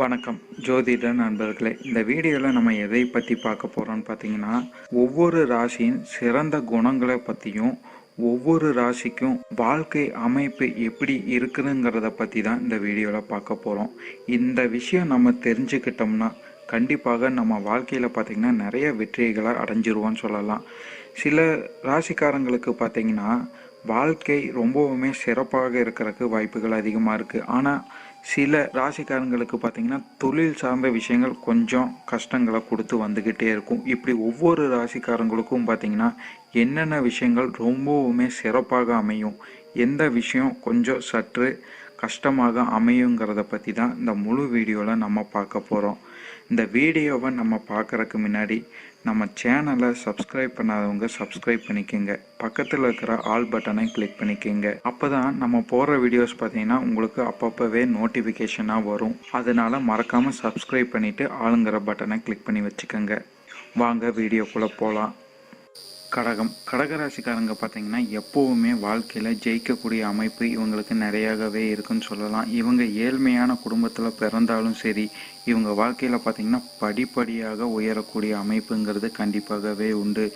வணக்கம். ஜோதிட நண்பர்களே இந்த வீடியோவில் நம்ம எதை பற்றி பார்க்க போகிறோம்னு பார்த்தீங்கன்னா ஒவ்வொரு ராசியின் சிறந்த குணங்களை பற்றியும் ஒவ்வொரு ராசிக்கும் வாழ்க்கை அமைப்பு எப்படி இருக்குதுங்கிறத பற்றி தான் இந்த வீடியோவில் பார்க்க போகிறோம் இந்த விஷயம் நம்ம தெரிஞ்சுக்கிட்டோம்னா கண்டிப்பாக நம்ம வாழ்க்கையில் பார்த்திங்கன்னா நிறைய வெற்றிகளை அடைஞ்சிருவோன்னு சொல்லலாம். சில ராசிக்காரங்களுக்கு பார்த்திங்கன்னா வாழ்க்கை ரொம்பவுமே சிறப்பாக இருக்கிறதுக்கு வாய்ப்புகள் அதிகமாக இருக்குது ஆனால் சில ராசிக்காரங்களுக்கு பார்த்திங்கன்னா தொழில் சார்ந்த விஷயங்கள் கொஞ்சம் கஷ்டங்களை கொடுத்து வந்துக்கிட்டே இருக்கும். இப்படி ஒவ்வொரு ராசிக்காரங்களுக்கும் பார்த்திங்கன்னா என்னென்ன விஷயங்கள் ரொம்பவுமே சிறப்பாக அமையும் எந்த விஷயம் கொஞ்சம் சற்று கஷ்டமாக அமையுங்கிறத பற்றி தான் இந்த முழு வீடியோவில் நம்ம பார்க்க போகிறோம் இந்த வீடியோவை நம்ம பார்க்குறக்கு முன்னாடி நம்ம சேனலை சப்ஸ்கிரைப் பண்ணாதவங்க சப்ஸ்கிரைப் பண்ணிக்கோங்க. பக்கத்தில் இருக்கிற ஆல் பட்டனை கிளிக் பண்ணிக்கோங்க. அப்போ தான் நம்ம போடுற வீடியோஸ் பார்த்தீங்கன்னா உங்களுக்கு அப்பப்போவே நோட்டிஃபிகேஷனாக வரும். அதனால் மறக்காமல் சப்ஸ்கிரைப் பண்ணிவிட்டு ஆளுங்கிற பட்டனை கிளிக் பண்ணி வச்சுக்கோங்க. வாங்க வீடியோக்குள்ளே போகலாம் கடகம். கடகராசிக்காரங்க பார்த்தீங்கன்னா எப்போவுமே வாழ்க்கையில் ஜெயிக்கக்கூடிய அமைப்பு இவங்களுக்கு நிறையாகவே இருக்குன்னு சொல்லலாம். இவங்க ஏழ்மையான குடும்பத்தில் பிறந்தாலும் சரி இவங்க வாழ்க்கையில் பார்த்தீங்கன்னா படிப்படியாக உயரக்கூடிய அமைப்புங்கிறது கண்டிப்பாகவே உண்டு.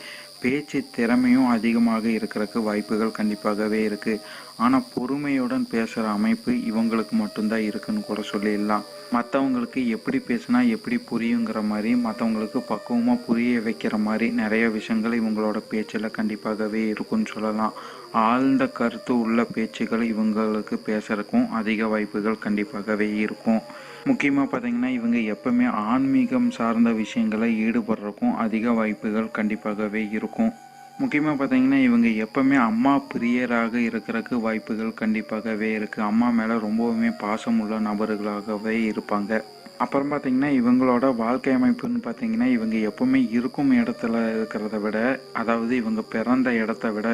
பேச்சு திறமையும் அதிகமாக இருக்கிறதுக்கு வாய்ப்புகள் கண்டிப்பாகவே இருக்குது ஆனால் பொறுமையுடன் பேசுகிற அமைப்பு இவங்களுக்கு மட்டும்தான் இருக்குன்னு கூட சொல்லிடலாம். மற்றவங்களுக்கு எப்படி பேசுனா எப்படி புரியுங்கிற மாதிரி மற்றவங்களுக்கு பக்குவமாக புரிய வைக்கிற மாதிரி நிறைய விஷயங்கள் இவங்களோட பேச்சில் கண்டிப்பாகவே இருக்குன்னு சொல்லலாம். ஆழ்ந்த கருத்து உள்ள பேச்சுகள் இவங்களுக்கு பேசுறதுக்கும் அதிக வாய்ப்புகள் கண்டிப்பாகவே இருக்கும். முக்கியமாக பார்த்தீங்கன்னா இவங்க எப்பவுமே ஆன்மீகம் சார்ந்த விஷயங்களை ஈடுபடுறதுக்கும் அதிக வாய்ப்புகள் கண்டிப்பாகவே இருக்கும். முக்கியமாக பார்த்தீங்கன்னா இவங்க எப்பவுமே அம்மா பிரியராக இருக்கிறதுக்கு வாய்ப்புகள் கண்டிப்பாகவே இருக்குது அம்மா மேலே ரொம்பவுமே பாசமுள்ள நபர்களாகவே இருப்பாங்க. அப்புறம் பார்த்தீங்கன்னா இவங்களோட வாழ்க்கை அமைப்புன்னு பார்த்தீங்கன்னா இவங்க எப்பவுமே இருக்கும் இடத்துல இருக்கிறத விட அதாவது இவங்க பிறந்த இடத்த விட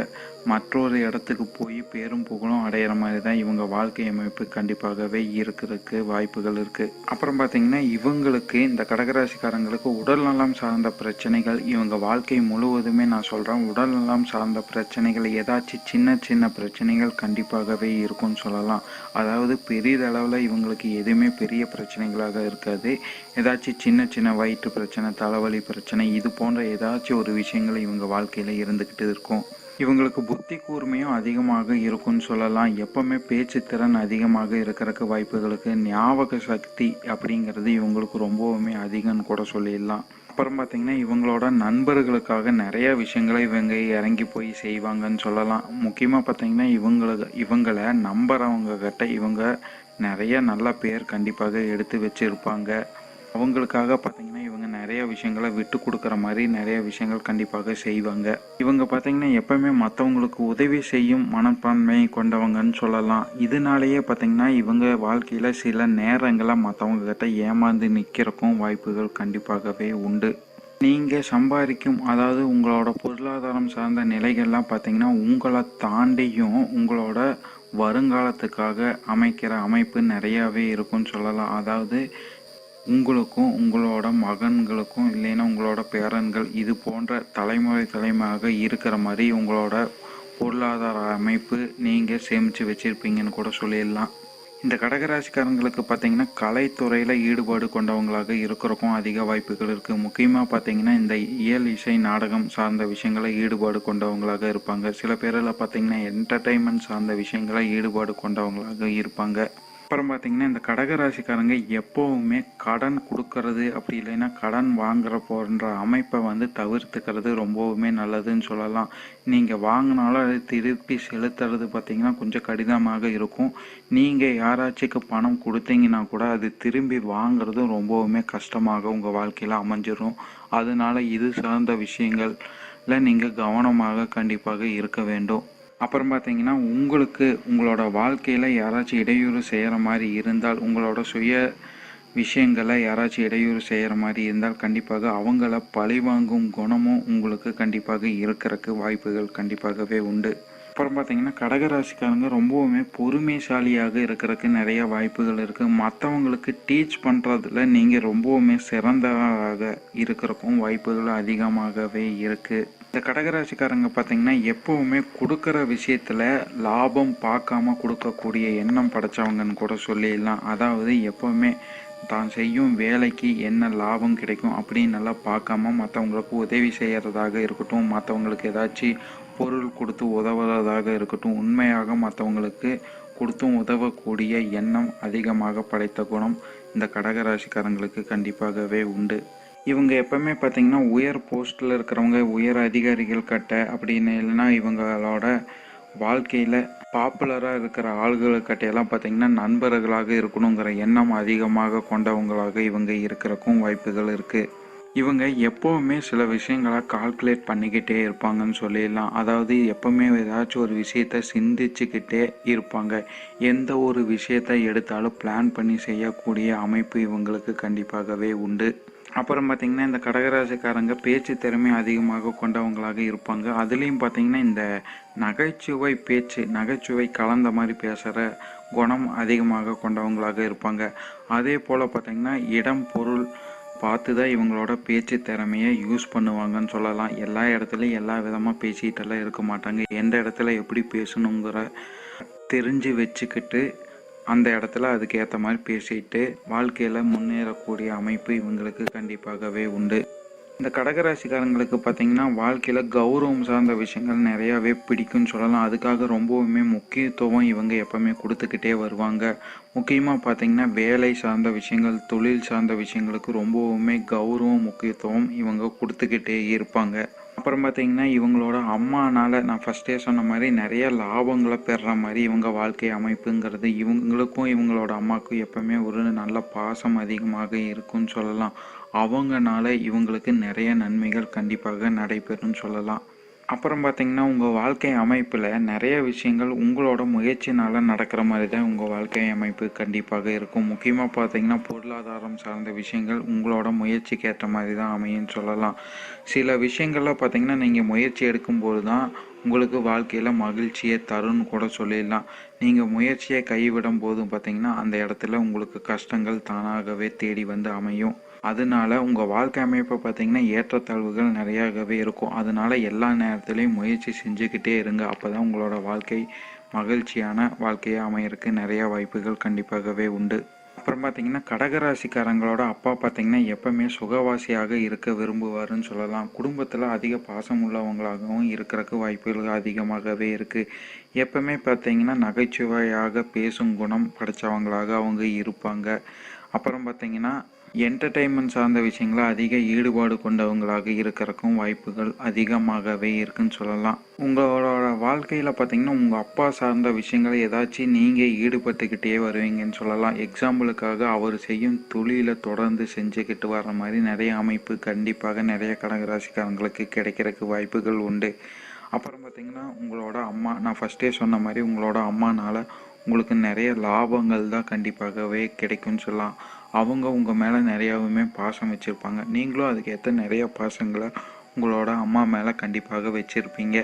மற்றொரு இடத்துக்கு போய் பேரும் புகழும் அடையிற மாதிரி தான் இவங்க வாழ்க்கை அமைப்பு கண்டிப்பாகவே இருக்கிறதுக்கு வாய்ப்புகள் இருக்குது அப்புறம் பார்த்தீங்கன்னா இவங்களுக்கு இந்த கடகராசிக்காரங்களுக்கு உடல் நலம் சார்ந்த பிரச்சனைகள் இவங்க வாழ்க்கை முழுவதுமே நான் சொல்கிறேன் உடல் நலம் சார்ந்த பிரச்சனைகள் ஏதாச்சும் சின்ன சின்ன பிரச்சனைகள் கண்டிப்பாகவே இருக்கும்னு சொல்லலாம். அதாவது பெரியதளவில் இவங்களுக்கு எதுவுமே பெரிய பிரச்சனைகளாக இருக்காது. ஏதாச்சும் சின்ன சின்ன வயிற்று பிரச்சனை தலைவலி பிரச்சனை இது போன்ற ஏதாச்சும் ஒரு விஷயங்கள் இவங்க வாழ்க்கையில் இருந்துக்கிட்டு இருக்கும். இவங்களுக்கு புத்தி கூர்மையும் அதிகமாக இருக்கும்னு சொல்லலாம். எப்பவுமே பேச்சு திறன் அதிகமாக இருக்கிறக்கு வாய்ப்புகளுக்கு ஞாபக சக்தி அப்படிங்கிறது இவங்களுக்கு ரொம்பவுமே அதிகம்னு கூட சொல்லிடலாம். அப்புறம் பார்த்தீங்கன்னா இவங்களோட நண்பர்களுக்காக நிறைய விஷயங்களை இவங்க இறங்கி போய் செய்வாங்கன்னு சொல்லலாம். முக்கியமாக பார்த்தீங்கன்னா இவங்களுக்கு இவங்களை நம்புறவங்க கிட்ட இவங்க நிறைய நல்ல பேர் கண்டிப்பாக எடுத்து வச்சுருப்பாங்க. அவங்களுக்காக பார்த்தீங்கன்னா இவங்க நிறைய விஷயங்களை விட்டு கொடுக்குற மாதிரி நிறைய விஷயங்கள் கண்டிப்பாக செய்வாங்க. இவங்க பார்த்தீங்கன்னா எப்பவுமே மற்றவங்களுக்கு உதவி செய்யும் மனப்பான்மை கொண்டவங்கன்னு சொல்லலாம். இதனாலேயே பார்த்தீங்கன்னா இவங்க வாழ்க்கையில் சில நேரங்களில் மற்றவங்க கிட்ட ஏமாந்து நிற்கிறக்கும் வாய்ப்புகள் கண்டிப்பாகவே உண்டு. நீங்கள் சம்பாதிக்கும் அதாவது உங்களோட பொருளாதாரம் சார்ந்த நிலைகள்லாம் பார்த்தீங்கன்னா உங்களை தாண்டியும் உங்களோட வருங்காலத்துக்காக அமைக்கிற அமைப்பு நிறையாவே இருக்கும்னு சொல்லலாம். அதாவது உங்களுக்கும் உங்களோட மகன்களுக்கும் இல்லைன்னா உங்களோட பேரன்கள் இது போன்ற தலைமுறை தலைமையாக இருக்கிற மாதிரி உங்களோட பொருளாதார அமைப்பு நீங்கள் சேமித்து வச்சுருப்பீங்கன்னு கூட சொல்லிடலாம். இந்த கடகராசிக்காரங்களுக்கு பார்த்தீங்கன்னா கலைத்துறையில் ஈடுபாடு கொண்டவங்களாக இருக்கிறக்கும் அதிக வாய்ப்புகள் இருக்குது முக்கியமாக பார்த்தீங்கன்னா இந்த இயல் இசை நாடகம் சார்ந்த விஷயங்களை ஈடுபாடு கொண்டவங்களாக இருப்பாங்க. சில பேரில் பார்த்தீங்கன்னா என்டர்டைன்மெண்ட் சார்ந்த விஷயங்களை ஈடுபாடு கொண்டவங்களாக இருப்பாங்க. அப்புறம் பார்த்தீங்கன்னா இந்த கடகராசிக்காரங்க எப்போவுமே கடன் கொடுக்கறது அப்படி இல்லைன்னா கடன் வாங்குற போன்ற அமைப்பை வந்து தவிர்த்துக்கிறது ரொம்பவுமே நல்லதுன்னு சொல்லலாம். நீங்கள் வாங்கினாலும் அதை திருப்பி செலுத்துறது பார்த்தீங்கன்னா கொஞ்சம் கடினமாக இருக்கும். நீங்கள் யாராச்சுக்கு பணம் கொடுத்தீங்கன்னா கூட அது திரும்பி வாங்குறதும் ரொம்பவுமே கஷ்டமாக உங்கள் வாழ்க்கையில் அமைஞ்சிடும் அதனால இது சார்ந்த விஷயங்களில் நீங்கள் கவனமாக கண்டிப்பாக இருக்க வேண்டும். அப்புறம் பார்த்தீங்கன்னா உங்களுக்கு உங்களோட வாழ்க்கையில் யாராச்சும் இடையூறு செய்கிற மாதிரி இருந்தால் உங்களோட சுய விஷயங்களை யாராச்சும் இடையூறு செய்கிற மாதிரி இருந்தால் கண்டிப்பாக அவங்கள பழிவாங்கும் குணமும் உங்களுக்கு கண்டிப்பாக இருக்கிறதுக்கு வாய்ப்புகள் கண்டிப்பாகவே உண்டு. அப்புறம் பார்த்தீங்கன்னா கடகராசிக்காரங்க ரொம்பவுமே பொறுமைசாலியாக இருக்கிறதுக்கு நிறைய வாய்ப்புகள் இருக்குது மற்றவங்களுக்கு டீச் பண்ணுறதுல நீங்கள் ரொம்பவுமே சிறந்ததாக இருக்கிறக்கும் வாய்ப்புகள் அதிகமாகவே இருக்குது இந்த கடகராசிக்காரங்க பார்த்தீங்கன்னா எப்பவுமே கொடுக்குற விஷயத்தில் லாபம் பார்க்காம கொடுக்கக்கூடிய எண்ணம் படைச்சவங்கன்னு கூட சொல்லிடலாம். அதாவது எப்பவுமே தான் செய்யும் வேலைக்கு என்ன லாபம் கிடைக்கும் அப்படின்னு நல்லா பார்க்காம மற்றவங்களுக்கு உதவி செய்கிறதாக இருக்கட்டும் மற்றவங்களுக்கு ஏதாச்சும் பொருள் கொடுத்து உதவுறதாக இருக்கட்டும் உண்மையாக மற்றவங்களுக்கு கொடுத்தும் உதவக்கூடிய எண்ணம் அதிகமாக படைத்த குணம் இந்த கடகராசிக்காரங்களுக்கு கண்டிப்பாகவே உண்டு. இவங்க எப்பவுமே பார்த்தீங்கன்னா உயர் போஸ்ட்டில் இருக்கிறவங்க உயர் அதிகாரிகள் கட்ட அப்படின்னு இல்லைன்னா இவங்களோட வாழ்க்கையில் பாப்புலராக இருக்கிற ஆள்களுக்கட்டையெல்லாம் பார்த்தீங்கன்னா நண்பர்களாக இருக்கணுங்கிற எண்ணம் அதிகமாக கொண்டவங்களாக இவங்க இருக்கிறக்கும் வாய்ப்புகள் இருக்குது இவங்க எப்போவுமே சில விஷயங்களை கால்குலேட் பண்ணிக்கிட்டே இருப்பாங்கன்னு சொல்லிடலாம். அதாவது எப்போவுமே ஏதாச்சும் ஒரு விஷயத்த சிந்திச்சுக்கிட்டே இருப்பாங்க. எந்த ஒரு விஷயத்தை எடுத்தாலும் பிளான் பண்ணி செய்யக்கூடிய அமைப்பு இவங்களுக்கு கண்டிப்பாகவே உண்டு. அப்புறம் பார்த்திங்கன்னா இந்த கடகராசிக்காரங்க பேச்சு திறமை அதிகமாக கொண்டவங்களாக இருப்பாங்க. அதுலேயும் பார்த்திங்கன்னா இந்த நகைச்சுவை பேச்சு நகைச்சுவை கலந்த மாதிரி பேசுகிற குணம் அதிகமாக கொண்டவங்களாக இருப்பாங்க. அதே போல் பார்த்திங்கன்னா இடம் பொருள் பார்த்து தான் இவங்களோட பேச்சு திறமையை யூஸ் பண்ணுவாங்கன்னு சொல்லலாம். எல்லா இடத்துலையும் எல்லா விதமாக பேசிக்கிட்டெல்லாம் இருக்க மாட்டாங்க. எந்த இடத்துல எப்படி பேசணுங்கிற தெரிஞ்சு வச்சுக்கிட்டு அந்த இடத்துல அதுக்கு ஏற்ற மாதிரி பேசிட்டு வாழ்க்கையில் முன்னேறக்கூடிய அமைப்பு இவங்களுக்கு கண்டிப்பாகவே உண்டு. இந்த கடகராசிக்காரங்களுக்கு பார்த்தீங்கன்னா வாழ்க்கையில் கௌரவம் சார்ந்த விஷயங்கள் நிறையாவே பிடிக்கும்னு சொல்லலாம். அதுக்காக ரொம்பவுமே முக்கியத்துவம் இவங்க எப்பவுமே கொடுத்துக்கிட்டே வருவாங்க. முக்கியமாக பார்த்தீங்கன்னா வேலை சார்ந்த விஷயங்கள் தொழில் சார்ந்த விஷயங்களுக்கு ரொம்பவுமே கௌரவம் முக்கியத்துவம் இவங்க கொடுத்துக்கிட்டே இருப்பாங்க. அப்புறம் பார்த்தீங்கன்னா இவங்களோட அம்மானால் நான் ஃபஸ்ட்டே சொன்ன மாதிரி நிறைய லாபங்களை பெறுற மாதிரி இவங்க வாழ்க்கை அமைப்புங்கிறது இவங்களுக்கும் இவங்களோட அம்மாவுக்கும் எப்பவுமே ஒரு நல்ல பாசம் அதிகமாக இருக்கும்னு சொல்லலாம். அவங்கனால இவங்களுக்கு நிறைய நன்மைகள் கண்டிப்பாக நடைபெறும்னு சொல்லலாம். அப்புறம் பார்த்தீங்கன்னா உங்கள் வாழ்க்கை அமைப்பில் நிறைய விஷயங்கள் உங்களோட முயற்சினால் நடக்கிற மாதிரி தான் உங்கள் வாழ்க்கை அமைப்பு கண்டிப்பாக இருக்கும். முக்கியமாக பார்த்தீங்கன்னா பொருளாதாரம் சார்ந்த விஷயங்கள் உங்களோட முயற்சிக்கு ஏற்ற மாதிரி தான் அமையும்னு சொல்லலாம். சில விஷயங்கள்லாம் பார்த்தீங்கன்னா நீங்கள் முயற்சி எடுக்கும்போது தான் உங்களுக்கு வாழ்க்கையில் மகிழ்ச்சியை தருன்னு கூட சொல்லிடலாம். நீங்கள் முயற்சியை கைவிடும் போதும் பார்த்தீங்கன்னா அந்த இடத்துல உங்களுக்கு கஷ்டங்கள் தானாகவே தேடி வந்து அமையும். அதனால உங்கள் வாழ்க்கை அமைப்பை பார்த்தீங்கன்னா ஏற்றத்தாழ்வுகள் நிறையாகவே இருக்கும். அதனால எல்லா நேரத்துலையும் முயற்சி செஞ்சுக்கிட்டே இருங்க. அப்போ தான் உங்களோட வாழ்க்கை மகிழ்ச்சியான வாழ்க்கையாக அமையறதுக்கு நிறையா வாய்ப்புகள் கண்டிப்பாகவே உண்டு. அப்புறம் பார்த்தீங்கன்னா கடகராசிக்காரங்களோட அப்பா பார்த்தீங்கன்னா எப்பவுமே சுகவாசியாக இருக்க விரும்புவாருன்னு சொல்லலாம். குடும்பத்தில் அதிக பாசம் உள்ளவங்களாகவும் இருக்கிறக்கு வாய்ப்புகள் அதிகமாகவே இருக்குது எப்பவுமே பார்த்தீங்கன்னா நகைச்சுவையாக பேசும் குணம் படைச்சவங்களாக அவங்க இருப்பாங்க. அப்புறம் பார்த்தீங்கன்னா என்டர்டெயின்மெண்ட் சார்ந்த விஷயங்களை அதிக ஈடுபாடு கொண்டவங்களாக இருக்கிறக்கும் வாய்ப்புகள் அதிகமாகவே இருக்குன்னு சொல்லலாம். உங்களோட வாழ்க்கையில் பார்த்தீங்கன்னா உங்கள் அப்பா சார்ந்த விஷயங்களை ஏதாச்சும் நீங்கள் ஈடுபட்டுக்கிட்டே வருவீங்கன்னு சொல்லலாம். எக்ஸாம்பிளுக்காக அவர் செய்யும் தொழிலை தொடர்ந்து செஞ்சுக்கிட்டு வர மாதிரி நிறைய அமைப்பு கண்டிப்பாக நிறைய கடகராசிக்காரங்களுக்கு கிடைக்கிறதுக்கு வாய்ப்புகள் உண்டு. அப்புறம் பார்த்தீங்கன்னா உங்களோட அம்மா நான் ஃபஸ்ட்டே சொன்ன மாதிரி உங்களோட அம்மானால் உங்களுக்கு நிறைய லாபங்கள் தான் கண்டிப்பாகவே கிடைக்கும்னு சொல்லலாம். அவங்க உங்கள் மேலே நிறையாவுமே பாசம் வச்சுருப்பாங்க. நீங்களும் அதுக்கேற்ற நிறைய பாசங்களை உங்களோட அம்மா மேலே கண்டிப்பாக வச்சுருப்பீங்க.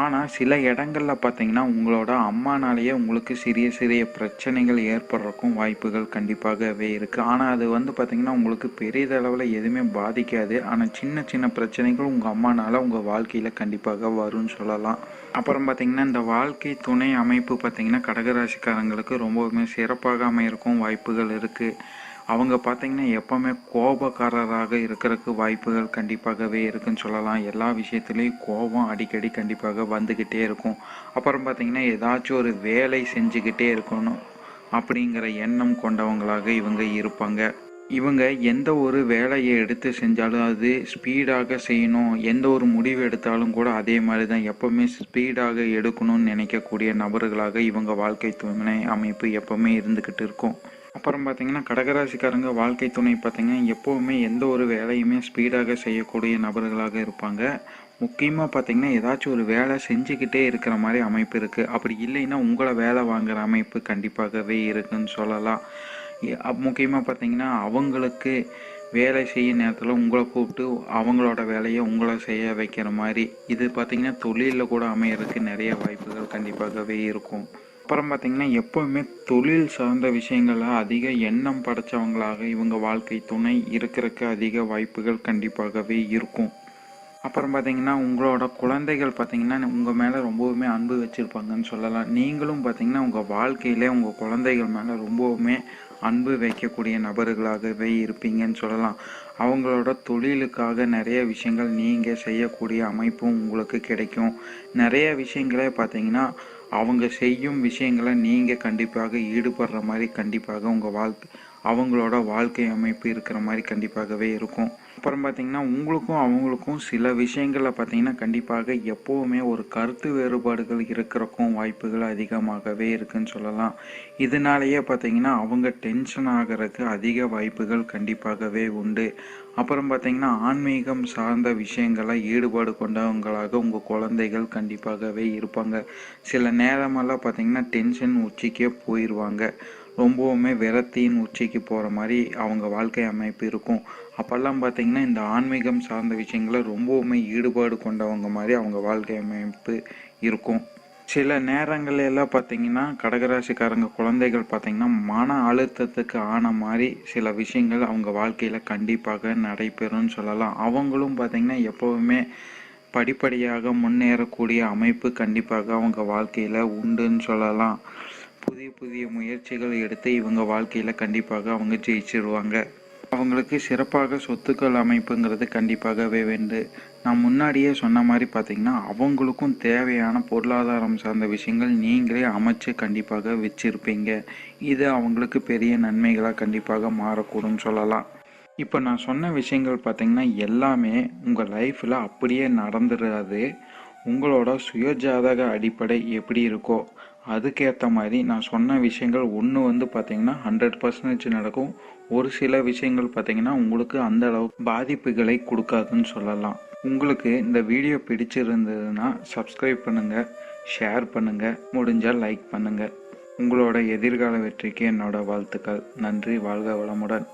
ஆனால் சில இடங்களில் பார்த்தீங்கன்னா உங்களோட அம்மானாலேயே உங்களுக்கு சிறிய சிறிய பிரச்சனைகள் ஏற்படுறக்கும் வாய்ப்புகள் கண்டிப்பாகவே இருக்குது ஆனால் அது வந்து பார்த்திங்கன்னா உங்களுக்கு பெரியதளவில் எதுவுமே பாதிக்காது. ஆனால் சின்ன சின்ன பிரச்சனைகள் உங்கள் அம்மானால் உங்கள் வாழ்க்கையில் கண்டிப்பாக வரும்னு சொல்லலாம். அப்புறம் பார்த்திங்கன்னா இந்த வாழ்க்கை துணை அமைப்பு பார்த்திங்கன்னா கடகராசிக்காரங்களுக்கு ரொம்பவுமே சிறப்பாக அமையிருக்கும் வாய்ப்புகள் இருக்குது அவங்க பார்த்தீங்கன்னா எப்போவுமே கோபக்காரராக இருக்கிறதுக்கு வாய்ப்புகள் கண்டிப்பாகவே இருக்குன்னு சொல்லலாம். எல்லா விஷயத்துலேயும் கோபம் அடிக்கடி கண்டிப்பாக வந்துக்கிட்டே இருக்கும். அப்புறம் பார்த்தீங்கன்னா ஏதாச்சும் ஒரு வேலை செஞ்சுக்கிட்டே இருக்கணும் அப்படிங்கிற எண்ணம் கொண்டவங்களாக இவங்க இருப்பாங்க. இவங்க எந்த ஒரு வேலையை எடுத்து செஞ்சாலும் அது ஸ்பீடாக செய்யணும். எந்த ஒரு முடிவு எடுத்தாலும் கூட அதே மாதிரி தான் எப்போவுமே ஸ்பீடாக எடுக்கணும்னு நினைக்கக்கூடிய நபர்களாக இவங்க வாழ்க்கை துணை அமைப்பு எப்போவுமே இருந்துக்கிட்டு இருக்கும். அப்புறம் பார்த்தீங்கன்னா கடகராசிக்காரங்க வாழ்க்கை துணை பார்த்தீங்கன்னா எப்போவுமே எந்த ஒரு வேலையுமே ஸ்பீடாக செய்யக்கூடிய நபர்களாக இருப்பாங்க. முக்கியமாக பார்த்தீங்கன்னா ஏதாச்சும் ஒரு வேலை செஞ்சுக்கிட்டே இருக்கிற மாதிரி அமைப்பு இருக்குது அப்படி இல்லைன்னா உங்களை வேலை வாங்குகிற அமைப்பு கண்டிப்பாகவே இருக்குன்னு சொல்லலாம். முக்கியமாக பார்த்தீங்கன்னா அவங்களுக்கு வேலை செய்ய நேரத்தில் உங்களை கூப்பிட்டு அவங்களோட வேலையை உங்களை செய்ய வைக்கிற மாதிரி. இது பார்த்திங்கன்னா தொழிலில் கூட அமையறதுக்கு நிறைய வாய்ப்புகள் கண்டிப்பாகவே இருக்கும். அப்புறம் பார்த்திங்கன்னா எப்போவுமே தொழில் சார்ந்த விஷயங்களில் அதிக எண்ணம் படைச்சவங்களாக இவங்க வாழ்க்கை துணை இருக்கிறதுக்கு அதிக வாய்ப்புகள் கண்டிப்பாகவே இருக்கும். அப்புறம் பார்த்தீங்கன்னா உங்களோட குழந்தைகள் பார்த்தீங்கன்னா உங்கள் மேலே ரொம்பவுமே அன்பு வச்சுருப்பாங்கன்னு சொல்லலாம். நீங்களும் பார்த்தீங்கன்னா உங்கள் வாழ்க்கையிலே உங்கள் குழந்தைகள் மேலே ரொம்பவுமே அன்பு வைக்கக்கூடிய நபர்களாகவே இருப்பீங்கன்னு சொல்லலாம். அவங்களோட தொழிலுக்காக நிறைய விஷயங்கள் நீங்கள் செய்யக்கூடிய அமைப்பும் உங்களுக்கு கிடைக்கும். நிறைய விஷயங்களே பார்த்தீங்கன்னா அவங்க செய்யும் விஷயங்களை நீங்கள் கண்டிப்பாக ஈடுபடுற மாதிரி கண்டிப்பாக உங்கள் வாழ்க்கை அவங்களோட வாழ்க்கை அமைப்பு இருக்கிற மாதிரி கண்டிப்பாகவே இருக்கும். அப்புறம் பார்த்தீங்கன்னா உங்களுக்கும் அவங்களுக்கும் சில விஷயங்களில் பார்த்தீங்கன்னா கண்டிப்பாக எப்போவுமே ஒரு கருத்து வேறுபாடுகள் இருக்கிறக்கும் வாய்ப்புகள் அதிகமாகவே இருக்குன்னு சொல்லலாம். இதனாலேயே பார்த்தீங்கன்னா அவங்க டென்ஷன் ஆகிறதுக்கு அதிக வாய்ப்புகள் கண்டிப்பாகவே உண்டு. அப்புறம் பார்த்தீங்கன்னா ஆன்மீகம் சார்ந்த விஷயங்களை ஈடுபாடு கொண்டவங்களாக உங்கள் குழந்தைகள் கண்டிப்பாகவே இருப்பாங்க. சில நேரமெல்லாம் பார்த்தீங்கன்னா டென்ஷன் உச்சிக்கே போயிடுவாங்க ரொம்பவுமே விரத்தியின் உச்சிக்கு போகிற மாதிரி அவங்க வாழ்க்கை அமைப்பு இருக்கும். அப்போல்லாம் பார்த்தீங்கன்னா இந்த ஆன்மீகம் சார்ந்த விஷயங்களை ரொம்பவுமே ஈடுபாடு கொண்டவங்க மாதிரி அவங்க வாழ்க்கை அமைப்பு இருக்கும். சில நேரங்கள்ல எல்லாம் பார்த்தீங்கன்னா கடகராசிக்காரங்க குழந்தைகள் பார்த்தீங்கன்னா மன அழுத்தத்துக்கு ஆன மாதிரி சில விஷயங்கள் அவங்க வாழ்க்கையில் கண்டிப்பாக நடைபெறும்னு சொல்லலாம். அவங்களும் பார்த்தீங்கன்னா எப்போவுமே படிப்படியாக முன்னேறக்கூடிய அமைப்பு கண்டிப்பாக அவங்க வாழ்க்கையில் உண்டுன்னு சொல்லலாம். புதிய புதிய முயற்சிகள் எடுத்து இவங்க வாழ்க்கையில் கண்டிப்பாக அவங்க ஜெயிச்சிருவாங்க. அவங்களுக்கு சிறப்பாக சொத்துக்கள் அமைப்புங்கிறது கண்டிப்பாகவே வேண்டு. நான் முன்னாடியே சொன்ன மாதிரி பார்த்தீங்கன்னா அவங்களுக்கும் தேவையான பொருளாதாரம் சார்ந்த விஷயங்கள் நீங்களே அமைச்சு கண்டிப்பாக வச்சிருப்பீங்க. இது அவங்களுக்கு பெரிய நன்மைகளாக கண்டிப்பாக மாறக்கூடும்னு சொல்லலாம். இப்போ நான் சொன்ன விஷயங்கள் பார்த்தீங்கன்னா எல்லாமே உங்கள் லைஃப்பில் அப்படியே நடந்துடாது உங்களோட சுயஜாதக அடிப்படை எப்படி இருக்கோ அதுக்கேற்ற மாதிரி நான் சொன்ன விஷயங்கள் ஒன்று வந்து பார்த்தீங்கன்னா ஹண்ட்ரட் பர்சன்டேஜ் நடக்கும். ஒரு சில விஷயங்கள் பார்த்தீங்கன்னா உங்களுக்கு அந்த அளவுக்கு பாதிப்புகளை கொடுக்காதுன்னு சொல்லலாம். உங்களுக்கு இந்த வீடியோ பிடிச்சிருந்ததுன்னா சப்ஸ்கிரைப் பண்ணுங்கள் ஷேர் பண்ணுங்கள் முடிஞ்சால் லைக் பண்ணுங்கள் உங்களோட எதிர்கால வெற்றிக்கு என்னோட வாழ்த்துக்கள். நன்றி வாழ்க வளமுடன்.